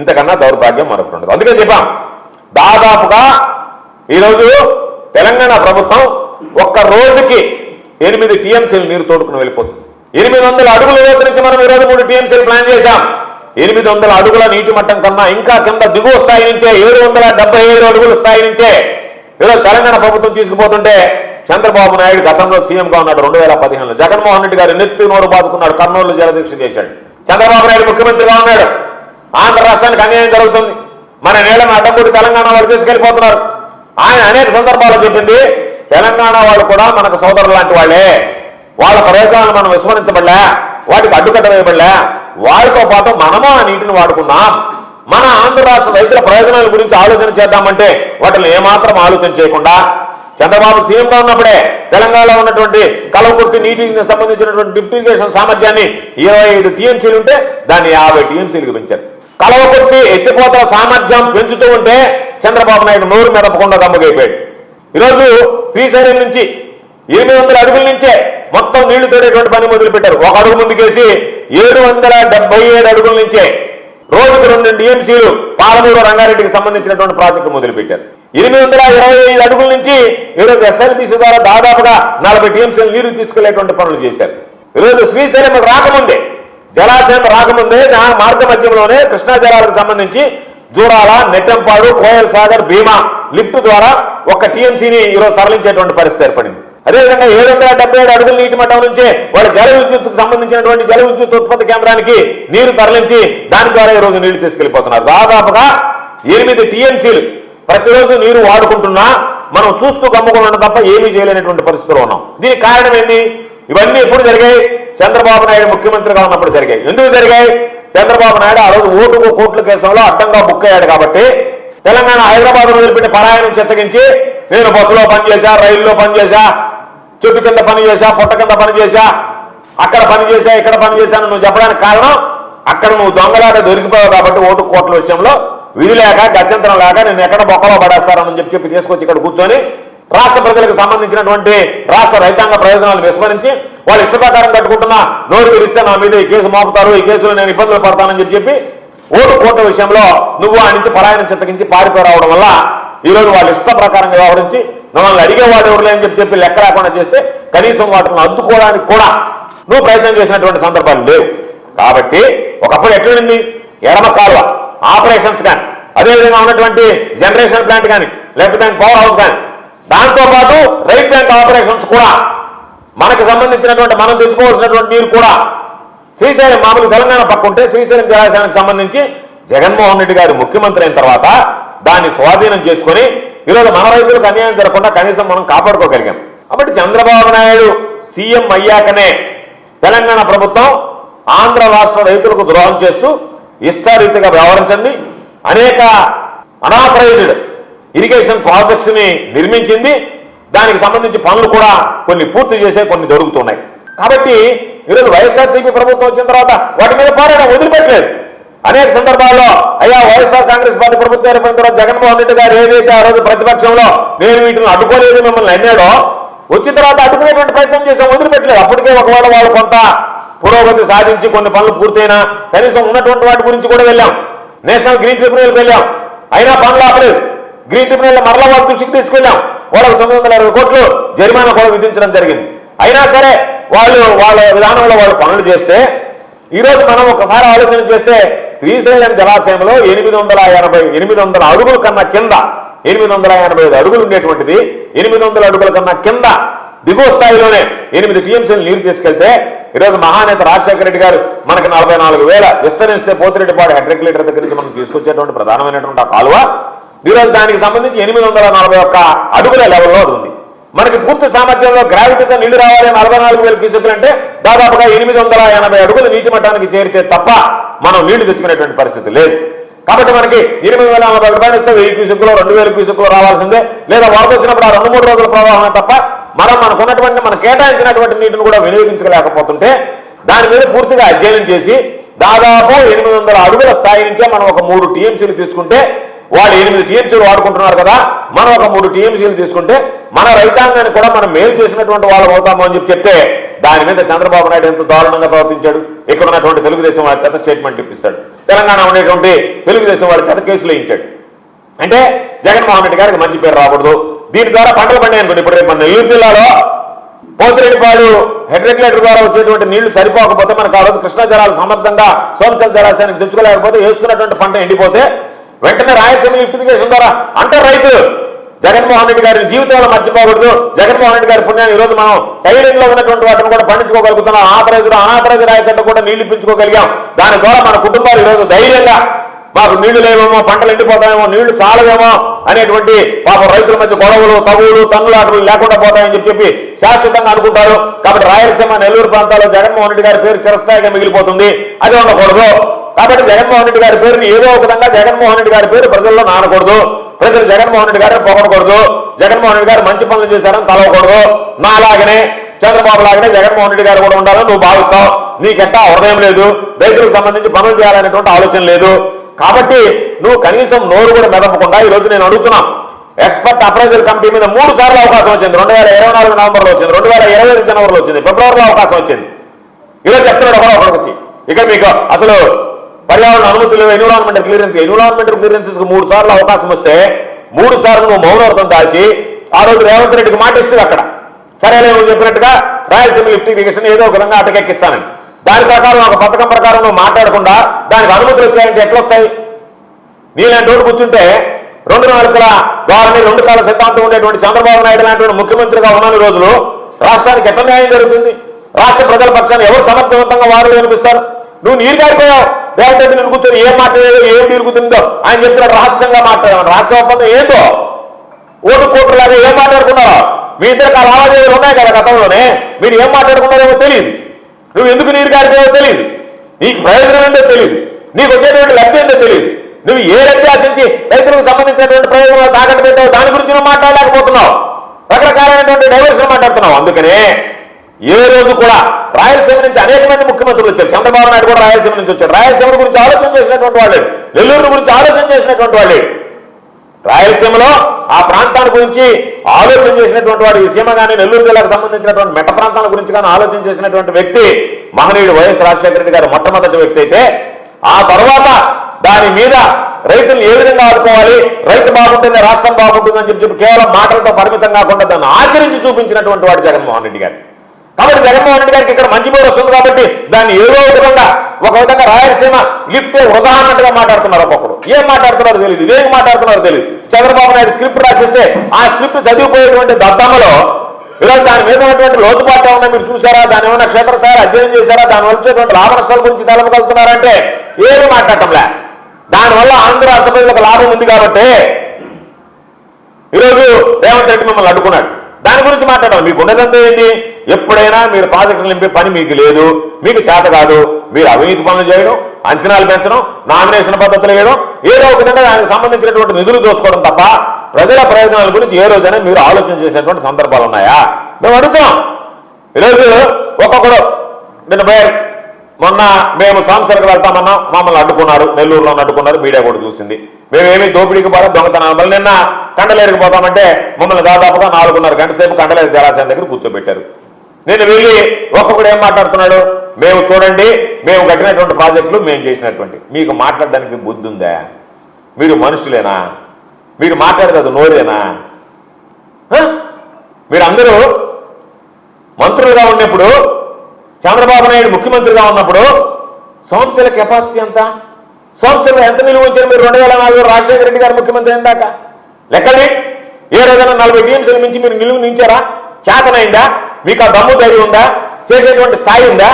ఇంతకన్నా దౌర్భాగ్యం మరొకటి ఉండదు. అందుకే చెప్పాం దాదాపుగా ఈరోజు తెలంగాణ ప్రభుత్వం ఒక్క రోజుకి ఎనిమిది టీఎంసీలు నీరు తోడుకుని వెళ్ళిపోతుంది. ఎనిమిది వందల అడుగుల లోతు నుంచి మనం ఈరోజు మూడు టీఎంసీలు ప్లాన్ చేశాం. ఎనిమిది వందల అడుగుల నీటి మట్టం కన్నా ఇంకా కింద దిగువ స్థాయి నుంచే ఏడు వందల డెబ్బై ఏడు అడుగుల స్థాయి నుంచే ఈరోజు తెలంగాణ ప్రభుత్వం తీసుకుపోతుంటే చంద్రబాబు నాయుడు గతంలో సీఎంగా ఉన్నాడు రెండు వేల పదిహేనులో. జగన్మోహన్ రెడ్డి గారు నెత్తి నోరు బాదుకున్నాడు కర్నూలు జలదీక్ష చేశాడు. చంద్రబాబు నాయుడు ముఖ్యమంత్రిగా ఉన్నాడు. ఆంధ్ర రాష్ట్రానికి అన్యాయం జరుగుతుంది. మన నేలను అడ్డపూడి తెలంగాణ వాళ్ళు తీసుకెళ్ళిపోతున్నారు ఆయన అనేక సందర్భాల్లో చెప్పింది తెలంగాణ వాళ్ళు కూడా మనకు సోదరులు లాంటి వాళ్ళే. వాళ్ళ ప్రయోజనాలు మనం విస్మరించబడలే వాటికి అడ్డుకట్ట వేయబడలే. వాళ్ళతో పాటు మనము ఆ నీటిని వాడుకున్నాం మన ఆంధ్ర రాష్ట్ర రైతుల ప్రయోజనాల గురించి ఆలోచన చేద్దామంటే వాటిని ఏమాత్రం ఆలోచన చేయకుండా చంద్రబాబు సీఎంగా ఉన్నప్పుడే తెలంగాణలో ఉన్నటువంటి కలవకుర్తి నీటికి సంబంధించినటువంటి డిప్యూటేషన్ సామర్థ్యాన్ని ఇరవై ఐదు టీఎంసీలు ఉంటే దాన్ని యాభై టీఎంసీలకు పెంచారు. కలవకొట్టి ఎత్తిపోతల సామర్థ్యం పెంచుతూ ఉంటే చంద్రబాబు నాయుడు నోరు మెదపకుండా గమ్ముగైపోయాడు ఈరోజు శ్రీశైలం నుంచి ఎనిమిది వందల అడుగుల నుంచే మొత్తం నీళ్ళు తోడేటువంటి పని మొదలుపెట్టారు. ఒక అడుగు ముందుకేసి ఏడు వందల డెబ్బై ఏడు అడుగుల నుంచే రోజుకు రెండు టీఎంసీలు పాలమూరు రంగారెడ్డికి సంబంధించినటువంటి ప్రాజెక్టు మొదలుపెట్టారు. ఎనిమిది వందల ఇరవై ఐదు అడుగుల నుంచి ఈరోజు ఎస్ఎల్బీసీ ద్వారా దాదాపుగా నలభై టీఎంసీలు నీరు తీసుకెళ్ళేటువంటి పనులు చేశారు. ఈరోజు శ్రీశైలం రాకముందే జలాశయం రాకముందే నా మార్గ మధ్యంలోనే కృష్ణా జలాలకు సంబంధించి జూరాల నెట్టంపాడు కోయల్ సాగర్ భీమా లిఫ్ట్ ద్వారా ఒక టీఎంసీని ఈరోజు తరలించేటువంటి పరిస్థితి ఏర్పడింది. అదేవిధంగా ఏడు వందల డెబ్బై ఏడు అడుగుల నీటి మట్టం నుంచే వాళ్ళ జల విద్యుత్కు సంబంధించినటువంటి జల విద్యుత్ ఉత్పత్తి కేంద్రానికి నీరు తరలించి దాని ద్వారా ఈ రోజు నీళ్ళు తీసుకెళ్ళిపోతున్నారు దాదాపుగా ఎనిమిది టీఎంసీలు ప్రతిరోజు నీరు వాడుకుంటున్నా మనం చూస్తూ కమ్ముకున్నాం తప్ప ఏమీ చేయలేనటువంటి పరిస్థితిలో ఉన్నాం. దీనికి కారణం ఏంటి ఇవన్నీ ఎప్పుడు జరిగాయి? చంద్రబాబు నాయుడు ముఖ్యమంత్రిగా ఉన్నప్పుడు జరిగాయి. ఎందుకు జరిగాయి? చంద్రబాబు నాయుడు ఆ రోజు ఓటుకు కోట్ల కేసంలో అడ్డంగా బుక్ అయ్యాడు కాబట్టి తెలంగాణ హైదరాబాద్ వదిలిపెట్టి పరాయణం చెత్తగించి నేను బస్సులో పనిచేశా రైల్లో పనిచేశా చెట్టు కింద పనిచేశా పొట్ట కింద పనిచేశా అక్కడ పనిచేశా ఇక్కడ పనిచేశాను నువ్వు చెప్పడానికి కారణం అక్కడ నువ్వు దొంగలాట దొరికిపోయావు కాబట్టి ఓటు కోట్ల విషయంలో విధి లేక గత్యంతరం లేక నేను ఎక్కడ బొక్కలో పడేస్తారని చెప్పి చెప్పి తీసుకొచ్చి ఇక్కడ కూర్చొని రాష్ట్ర ప్రజలకు సంబంధించినటువంటి రాష్ట్ర రైతాంగ ప్రయోజనాలు విస్మరించి వాళ్ళు ఇష్ట ప్రకారం కట్టుకుంటున్నా నోరు విరిస్తే నా మీద ఈ కేసు మోపుతారు ఈ కేసులో నేను ఇబ్బందులు పడతానని చెప్పి చెప్పి ఓటు కోట విషయంలో నువ్వు ఆ నుంచి పరాయణ చింతకించి పారిపోయి రావడం వల్ల ఈ రోజు వాళ్ళ ఇష్ట ప్రకారం వ్యవహరించి మమ్మల్ని అడిగేవాడు ఎవరు లేని చెప్పి చెప్పి లెక్క రాకుండా చేస్తే కనీసం వాటిని అద్దుకోవడానికి కూడా నువ్వు ప్రయత్నం చేసినటువంటి సందర్భాలు లేవు. కాబట్టి ఒకప్పుడు ఎట్లుండింది? ఎడమ కాలువ ఆపరేషన్స్ కానీ అదేవిధంగా ఉన్నటువంటి జనరేషన్ ప్లాంట్ కానీ లెఫ్ట్ బ్యాంక్ పవర్ హౌస్ కానీ దాంతోపాటు రైట్ బ్యాంక్ ఆపరేషన్స్ కూడా మనకు సంబంధించినటువంటి మనం తెచ్చుకోవాల్సినటువంటి నీరు కూడా శ్రీశైలం మామూలు తెలంగాణ పక్క ఉంటే శ్రీశైలం జలాశయానికి సంబంధించి జగన్మోహన్ రెడ్డి గారు ముఖ్యమంత్రి అయిన తర్వాత దాన్ని స్వాధీనం చేసుకొని ఈరోజు మన రైతులకు అన్యాయం జరగకుండా కనీసం మనం కాపాడుకోగలిగాం. కాబట్టి చంద్రబాబు నాయుడు సీఎం అయ్యాకనే తెలంగాణ ప్రభుత్వం ఆంధ్ర రాష్ట్ర రైతులకు ద్రోహం చేస్తూ ఇష్టారీతిగా వ్యవహరించింది అనేక అనాథరైజ్డ్ ఇరిగేషన్ ప్రాజెక్ట్స్ని నిర్మించింది. దానికి సంబంధించి పనులు కూడా కొన్ని పూర్తి చేసే కొన్ని జరుగుతున్నాయి. కాబట్టి ఈరోజు వైఎస్ఆర్సీపీ ప్రభుత్వం వచ్చిన తర్వాత వాటి మీద పోరాటం వదిలిపెట్టలేదు. అనేక సందర్భాల్లో అయ్యా వైఎస్ఆర్ కాంగ్రెస్ పార్టీ ప్రభుత్వం ఏర్పడిన తర్వాత జగన్మోహన్ రెడ్డి గారు ఏదైతే ఆ రోజు ప్రతిపక్షంలో నేను వీటిని అడ్డుకోలేదు మిమ్మల్ని అన్నాడో వచ్చిన తర్వాత అడ్డుకునేటువంటి ప్రయత్నం చేసాం వదిలిపెట్టలేదు. అప్పటికే ఒకవేళ వాళ్ళు కొంత పురోగతి సాధించి కొన్ని పనులు పూర్తయినా కనీసం ఉన్నటువంటి వాటి గురించి కూడా వెళ్ళాం. నేషనల్ గ్రీన్ ట్రిబ్యునల్కి వెళ్ళాం. అయినా పనులు ఆపలేదు. గ్రీన్ ట్రిబ్యునల్ మరలా వాళ్ళ దృష్టికి తీసుకెళ్ళాం. వాళ్ళకు తొమ్మిది వందల ఇరవై కోట్లు జరిమానా కూడా విధించడం జరిగింది. అయినా సరే వాళ్ళు వాళ్ళ విధానంలో వాళ్ళు పనులు చేస్తే ఈ రోజు మనం ఒకసారి ఆలోచన చేస్తే శ్రీశైలం జలాశయంలో ఎనిమిది వందల ఎనభై ఎనిమిది వందల అడుగుల కన్నా కింద ఎనిమిది వందల ఎనభై ఐదు అడుగులు ఉండేటువంటిది ఎనిమిది వందల అడుగుల కన్నా కింద దిగువ స్థాయిలోనే ఎనిమిది టీఎంసీలు నీరు తీసుకెళ్తే ఈరోజు మహానేత రాజశేఖర రెడ్డి గారు మనకి నలభై నాలుగు వేల విస్తరిస్తే పోతిరెడ్డిపాడు హెడ్ లీటర్ దగ్గర నుంచి మనం తీసుకొచ్చేటువంటి ప్రధానమైనటువంటి ఆ కాలువ. ఈరోజు దానికి సంబంధించి ఎనిమిది వందల నలభై ఒక్క అడుగుల లెవెల్లో అది ఉంది. మనకి పూర్తి సామర్థ్యంలో గ్రావిటీతో నీళ్ళు రావాలి నలభై నాలుగు వేల క్యూసెక్లు అంటే దాదాపుగా ఎనిమిది వందల ఎనభై అడుగుల నీటి మట్టానికి చేరితే తప్ప మనం నీళ్ళు తెచ్చుకునేటువంటి పరిస్థితి లేదు. కాబట్టి మనకి ఎనిమిది వేల నలభై రూపాయలు ఇస్తే వెయ్యి క్యూసెక్లో రెండు వేల క్యూసెక్లో రావాల్సిందే. లేదా వరద వచ్చినప్పుడు ఆ రెండు మూడు రోజుల ప్రవాహం తప్ప మనం మనకున్నటువంటి మనం కేటాయించినటువంటి నీటిని కూడా వినియోగించలేకపోతుంటే దాని మీద పూర్తిగా అధ్యయనం చేసి దాదాపు ఎనిమిది వందల అడుగుల స్థాయి నుంచే మనం ఒక మూడు టీఎంసీలు తీసుకుంటే వాళ్ళు ఎనిమిది టీఎంసీలు వాడుకుంటున్నారు కదా మనం ఒక మూడు టీఎంసీలు తీసుకుంటే మన రైతాంగాన్ని కూడా మనం మేలు చేసినటువంటి వాళ్ళు అవుతాము అని చెప్పి చెప్తే దాని మీద చంద్రబాబు నాయుడు ఎంత దారుణంగా ప్రవర్తించాడు? ఇక్కడ ఉన్నటువంటి తెలుగుదేశం వాళ్ళ చేత స్టేట్మెంట్ ఇప్పిస్తాడు. తెలంగాణ ఉండేటువంటి తెలుగుదేశం వాళ్ళ చేత కేసులు వేయించాడు. అంటే జగన్మోహన్ రెడ్డి గారికి మంచి పేరు రాకూడదు. దీని ద్వారా పంటలు పండాయి అనుకోండి ఇప్పుడు రేపు మన నెల్లూరు జిల్లాలో పోతిరెడ్డిపాడు హెడ్ రెగ్యులేటర్ ద్వారా వచ్చేటువంటి నీళ్ళు సరిపోకపోతే మనకు ఆ రోజు కృష్ణా జలాలు సమర్థంగా సోమచల్ జలాశయానికి తెచ్చుకోలేకపోతే వేసుకున్నటువంటి పంట ఎండిపోతే వెంటనే రాయలసీమ లిఫ్టిఫికేషన్ ద్వారా అంటారు రైతు. జగన్మోహన్ రెడ్డి గారి జీవితంలో మర్చిపోకూడదు. జగన్మోహన్ రెడ్డి గారి పుణ్యాన్ని ఈ రోజు మనం టైలింగ్లో ఉన్నటువంటి వాటిని కూడా పండించుకోగలుగుతున్నాం. ఆథరైజ్డ్ అనాథరైజ్ రాయకుండా కూడా నీళ్ళు పెంచుకోగలిగాం దాని ద్వారా మన కుటుంబాలు ఈ రోజు ధైర్యంగా మాకు నీళ్ళు లేవేమో పంటలు ఎండిపోతాయేమో నీళ్ళు చాలవేమో అనేటువంటి పాప రైతుల మధ్య గొడవలు తగువులు తన్నులాటలు లేకుండా పోతాయని చెప్పి చెప్పి శాశ్వతంగా అనుకుంటారు. కాబట్టి రాయలసీమ నెల్లూరు ప్రాంతాల్లో జగన్మోహన్ రెడ్డి గారి పేరు చిరస్థాయిగా మిగిలిపోతుంది. అది ఉండకూడదు. కాబట్టి జగన్మోహన్ రెడ్డి గారి పేరుని ఏదో ఒక విధంగా జగన్మోహన్ రెడ్డి గారి పేరు ప్రజల్లో నానకూడదు. ప్రజలు జగన్మోహన్ రెడ్డి గారిని పొగడకూడదు జగన్మోహన్ రెడ్డి గారు మంచి పనులు చేశారని తలవకూడదు. నా అలాగనే చంద్రబాబు లాగానే జగన్మోహన్ రెడ్డి గారు కూడా ఉండాలని నువ్వు భావిస్తావు. నీకెట్టా హృదయం లేదు. రైతులకు సంబంధించి పనులు చేయాలనేటువంటి ఆలోచన లేదు. కాబట్టి నువ్వు కనీసం నోరు కూడా మెదపకుండా ఈ రోజు నేను అడుగుతున్నా. ఎక్స్పర్ట్ అప్రైజల్ కమిటీ మీద మూడు సార్లు అవకాశం వచ్చింది. రెండు వేల ఇరవై నాలుగు నవంబర్లో వచ్చింది. రెండు వేల ఇరవై ఐదు జనవరిలో వచ్చింది. ఫిబ్రవరిలో అవకాశం వచ్చింది. ఇలా చెప్తున్నాడు ఒకడో ఒకరికి వచ్చి. ఇక మీకు అసలు పర్యావరణ అనుమతులు ఎన్విరాన్మెంట్ క్లియరెన్స్ ఎన్విరాన్మెంట్ క్లియరెన్సెస్ మూడు సార్లు అవకాశం వస్తే మూడు సార్లు నువ్వు మౌనవ్రతం దాల్చి ఆ రోజు రేవంత్ రెడ్డికి మాట ఇస్తుంది అక్కడ. సరేలే నువ్వు చెప్పినట్టుగా రాయలసీమ లిఫ్టిఫికేషన్ ఏదో ఒక విధంగా అటకెక్కిస్తానని. దాని ప్రకారం ఒక పథకం ప్రకారం నువ్వు మాట్లాడకుండా దానికి అనుమతులు వచ్చాయంటే ఎట్లా వస్తాయి నీలాంటి వాడు కూర్చుంటే రెండు నాలుగుల ధోరణి రెండు కాల సిద్ధాంతం ఉండేటువంటి చంద్రబాబు నాయుడు లాంటి ముఖ్యమంత్రిగా ఉన్న రోజులు రాష్ట్రానికి ఎట్లా న్యాయం జరుగుతుంది? రాష్ట్ర ప్రజల పక్షాన్ని ఎవరు సమర్థవంతంగా వారు వినిపిస్తారు నువ్వు నీరు కారిపోయావు. రేవంత్ రెడ్డి ఏ కూర్చొని ఏం మాట్లాడేదో ఏం తిరుగుతుందో ఆయన చెప్పిన రహస్యంగా మాట్లాడారు రహస్య ఒప్పందం ఏంటో ఓటు కోట్లలాగా ఏం మాట్లాడుకున్నారో? మీ ఇద్దరికి ఆ లావాదేవీలు ఉన్నాయి కదా గతంలోనే? మీరు ఏం మాట్లాడుకున్నారేమో తెలియదు నువ్వు ఎందుకు నీరు కారిపోయావో తెలియదు నీకు ప్రయోజనం ఏంటో తెలియదు నీకు వచ్చేటువంటి లబ్ధి ఏంటో తెలియదు నువ్వు ఏ లబ్ధి ఆశించి రైతులకు సంబంధించినటువంటి ప్రయోజనాలు తాకట్టు పెట్టావు దాని గురించి నువ్వు మాట్లాడలేకపోతున్నావు. రకరకాలైనటువంటి డైవర్షన్ మాట్లాడుతున్నావు. అందుకనే ఏ రోజు కూడా రాయలసీమ నుంచి అనేక మంది ముఖ్యమంత్రులు వచ్చారు. చంద్రబాబు నాయుడు కూడా రాయలసీమ నుంచి వచ్చారు రాయలసీమ గురించి ఆలోచన చేసినటువంటి వాళ్ళే నెల్లూరు గురించి ఆలోచన చేసినటువంటి వాళ్ళే రాయలసీమలో ఆ ప్రాంతాల గురించి ఆలోచన చేసినటువంటి వాడు ఈ సీమ కానీ నెల్లూరు జిల్లాకు సంబంధించినటువంటి మెట్ట ప్రాంతాల గురించి కానీ ఆలోచన చేసినటువంటి వ్యక్తి మహనీయుడు వైఎస్ రాజశేఖర రెడ్డి గారు మొట్టమొదటి వ్యక్తి అయితే ఆ తర్వాత దాని మీద రైతులు ఏ విధంగా ఆడుకోవాలి రైతు బాగుంటుంది? రాష్ట్రం బాగుంటుందని చెప్పి కేవలం మాటలతో పరిమితం కాకుండా దాన్ని ఆచరించి చూపించినటువంటి వాడు జగన్మోహన్ రెడ్డి గారు. కాబట్టి జగన్మోహన్ రెడ్డి గారికి ఇక్కడ మంచి పేరు వస్తుంది కాబట్టి దాన్ని ఏదో ఒక విధంగా ఒక విధంగా రాయలసీమ లిఫ్ట్ ఉదాహరణగా మాట్లాడుతున్నారు ఒక్కొక్కరు ఏం మాట్లాడుతున్నారో తెలియదు ఇదేం మాట్లాడుతున్నారో తెలియదు చంద్రబాబు నాయుడు స్క్రిప్ట్ రాసిస్తే ఆ స్క్రిప్ట్ చదివిపోయేటువంటి దద్దమ్మలో ఈరోజు దాని మీద ఉన్నటువంటి లోతుపాటు ఏమన్నా మీరు చూసారా దాని ఏమన్నా క్షేత్రస్థాయి అధ్యయనం చేశారా? దాని వచ్చేటువంటి లాభ నష్టాల గురించి తలపగలుగుతున్నారంటే ఏమి మాట్లాడటంలే. దానివల్ల ఆంధ్ర రాష్ట్ర ప్రజలకు లాభం ఉంది కాబట్టి ఈరోజు రేవంత్ రెడ్డి మిమ్మల్ని అడ్డుకున్నాడు. దాని గురించి మాట్లాడాలి మీకు ఉన్నదంతా ఏంటి? ఎప్పుడైనా మీరు ప్రాజెక్టులు నింపే పని మీకు లేదు మీకు చేత కాదు. మీరు అవినీతి పనులు చేయడం అంచనాలు పెంచడం నామినేషన్ పద్ధతులు వేయడం ఏదో ఒక విధంగా దానికి సంబంధించినటువంటి నిధులు దోసుకోవడం తప్ప ప్రజల ప్రయోజనాల గురించి ఏ రోజైనా మీరు ఆలోచన చేసినటువంటి సందర్భాలు ఉన్నాయా? మేము అడుగుతాం ఈరోజు ఒక్కొక్కరు నిన్న పోయారు మొన్న మేము సంవత్సరాలకు వెళ్తామన్నాం మమ్మల్ని అడ్డుకున్నారు నెల్లూరులో అడ్డుకున్నారు మీడియా కూడా చూసింది. మేమేమి దోపిడీకి పోరా దొంగతనాలు. మళ్ళీ నిన్న కండలేరుకు పోతామంటే మమ్మల్ని దాదాపుగా నాలుగున్నర గంట సేపు కండలేరు జలాశయం దగ్గర కూర్చోబెట్టారు. నేను వెళ్ళి ఒక్కొక్కడు ఏం మాట్లాడుతున్నాడు? మేము చూడండి మేము కట్టినటువంటి ప్రాజెక్టులు మేము చేసినటువంటి. మీకు మాట్లాడడానికి బుద్ధి ఉందా మీరు మనుషులేనా? మీరు మాట్లాడేది నోరేనా? మీరందరూ మంత్రులుగా ఉన్నప్పుడు చంద్రబాబు నాయుడు ముఖ్యమంత్రిగా ఉన్నప్పుడు సంస్థల కెపాసిటీ ఎంత? సంవత్సరంలో ఎంత నిలువ ఉంచారు మీరు? రెండు వేల నాలుగు రాజశేఖర రెడ్డి గారు ముఖ్యమంత్రి అయిందాక? లెక్కలే. ఏ రోజైనా నలభై టీఎంసీల మించి మీరు నిలువ నించారా? చేతనైందా? మీకు ఆ దమ్ము ధైర్యం ఉందా? చేసేటువంటి స్థాయి ఉందా?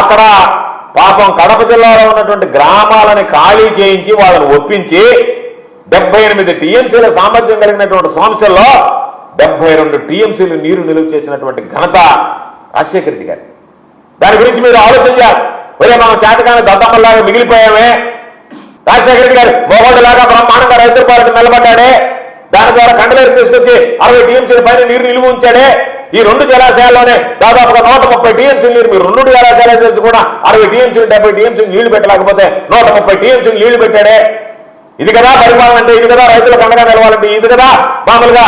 అక్కడ పాపం కడప జిల్లాలో ఉన్నటువంటి గ్రామాలని ఖాళీ చేయించి వాళ్ళని ఒప్పించి డెబ్బై ఎనిమిది టీఎంసీల సామర్థ్యం కలిగినటువంటి సంస్థల్లో డెబ్బై రెండు టీఎంసీలు నీరు నిలువ చేసినటువంటి ఘనత రాజశేఖర రెడ్డి గారి. దాని గురించి మీరు ఆలోచించాలి. ఒరే మనం చేతకాని దద్దమ్మలాగా మిగిలిపోయామే. రాజశేఖర రెడ్డి గారు మొగోడులాగా బ్రహ్మాండంగా రైతు పాలన నిలబడ్డాడే. దాని ద్వారా కండలేరు తీసుకొచ్చి అరవై టీఎంసీల పైన నీరు నిలువ ఉంచాడే. ఈ రెండు జలాశయాల్లోనే దాదాపుగా నూట ముప్పై టీఎంసీ నీరు మీరు రెండు జలాశయాలు తెలిసి కూడా అరవై టీఎంసీలు డెబ్బై టీఎంసీలు నీళ్ళు పెట్టలేకపోతే నూట ముప్పై టీఎంసీలు నీళ్ళు పెట్టాడే. ఇది కదా పరిపాలన అంటే ఇది కదా రైతులకు అండగా నిలవాలంటే ఇది కదా మామూలుగా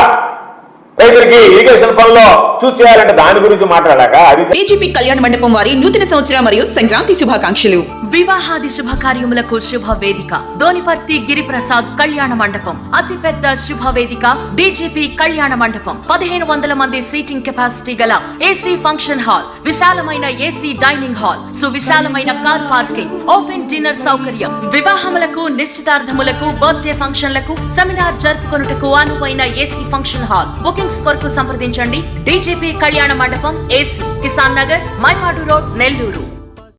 రైతులకి ఇరిగేషన్ పనుల్లో చూసి చేయాలంటే దాని గురించి మాట్లాడాక అది బీజేపీ కళ్యాణ మండపం వారి నూతన సంవత్సర మరియు సంక్రాంతి శుభాకాంక్షలు. వివాహాది శుభకార్యములకు శుభ వేదిక దోనిపర్తి గిరిప్రసాద్ కళ్యాణ మండపం. అతిపెద్ద శుభ వేదిక డీజీపీ కళ్యాణ మండపం. పదిహేను వందల మంది సీటింగ్ కెపాసిటీ గల ఏసీ ఫంక్షన్ హాల్ విశాలమైన ఏసీ డైనింగ్ హాల్ సువిశాలమైన కార్ పార్కింగ్ ఓపెన్ డిన్నర్ సౌకర్యం. వివాహములకు నిశ్చితార్థములకు బర్త్డే ఫంక్షన్లకు సెమినార్ జరుపుకొనుటకు అనువైన ఏసీ ఫంక్షన్ హాల్. బుకింగ్స్ కొరకు సంప్రదించండి. డీజీపీ కళ్యాణ మండపం ఏసీ కిసాన్ నగర్ మైపాడు రోడ్ నెల్లూరు.